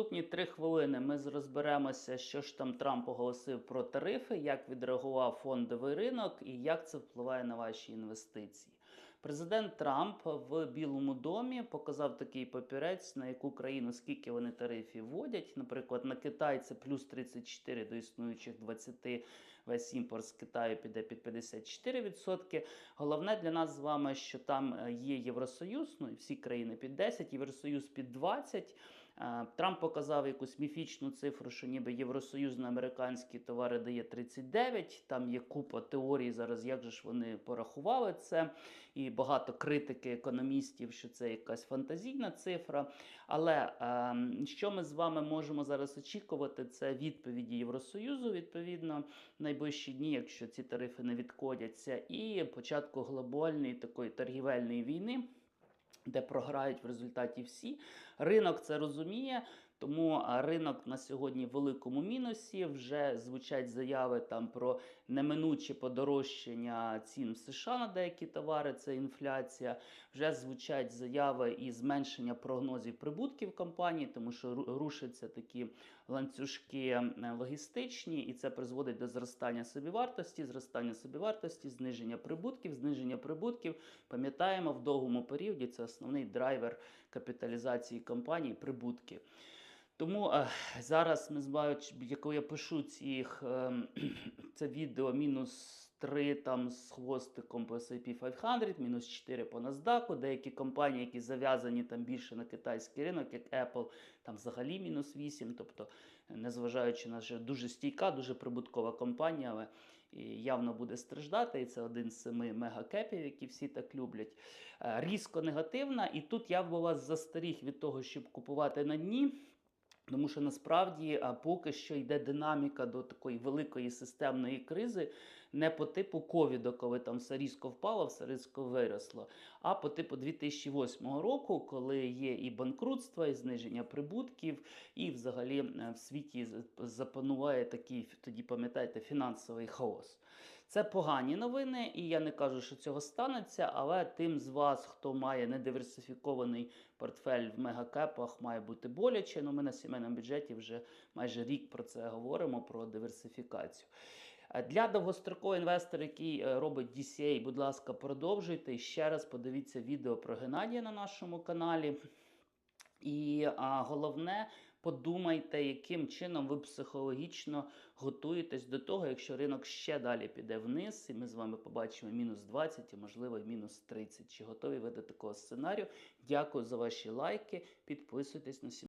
наступні три хвилини ми розберемося, що ж там Трамп оголосив про тарифи, як відреагував фондовий ринок і як це впливає на ваші інвестиції. Президент Трамп в Білому домі показав такий папірець, на яку країну скільки вони тарифів вводять. Наприклад, на Китай це плюс 34 до існуючих 20, весь імпорт з Китаю піде під 54%. Головне для нас з вами, що там е, є Євросоюз, ну і всі країни під 10, Євросоюз під 20. Е, Трамп показав якусь міфічну цифру, що ніби Євросоюз на американські товари дає 39. Там є купа теорій зараз, як же ж вони порахували це, і багато критики економістів, що це якась фантазійна цифра. Але ем, що ми з вами можемо зараз очікувати, це відповіді Євросоюзу, відповідно, в найближчі дні, якщо ці тарифи не відкодяться, і початку глобальної такої торгівельної війни. Де програють в результаті всі. Ринок це розуміє, тому ринок на сьогодні в великому мінусі. Вже звучать заяви там про неминуче подорожчання цін в США на деякі товари, це інфляція. Вже звучать заяви і зменшення прогнозів прибутків компаній, тому що рушаться такі ланцюжки логістичні, і це призводить до зростання собівартості, зростання собівартості, зниження прибутків, зниження прибутків. Пам'ятаємо, в довгому періоді це основний драйвер капіталізації компаній прибутки. Тому е, зараз ми збавить, яку я пишу цих ем, це відео мінус 3 там з хвостиком по S&P 500, мінус 4 по NASDAQ. Деякі компанії, які зав'язані там більше на китайський ринок, як Apple, там взагалі мінус 8. Тобто, е, незважаючи на що дуже стійка, дуже прибуткова компанія, але явно буде страждати. І це один з семи мегакепів, які всі так люблять. Е, Різко негативна. І тут я б вас застеріг від того, щоб купувати на дні. Тому що насправді поки що йде динаміка до такої великої системної кризи, не по типу ковіду, коли там все різко впало, все різко виросло, а по типу 2008 року, коли є і банкрутство, і зниження прибутків, і взагалі е, в світі запануває такий, тоді пам'ятаєте, фінансовий хаос. Це погані новини, і я не кажу, що цього станеться, але тим з вас, хто має недиверсифікований портфель в мегакепах, має бути боляче. Ну, ми на сімейному бюджеті вже майже рік про це говоримо, про диверсифікацію. Е, Для довгострокового інвестора, який е, робить DCA, будь ласка, продовжуйте. Ще раз подивіться відео про Геннадія на нашому каналі. І а, головне, подумайте, яким чином ви психологічно готуєтесь до того, якщо ринок ще далі піде вниз, і ми з вами побачимо мінус 20, і можливо мінус 30. Чи готові ви до такого сценарію? Дякую за ваші лайки. Підписуйтесь на сім.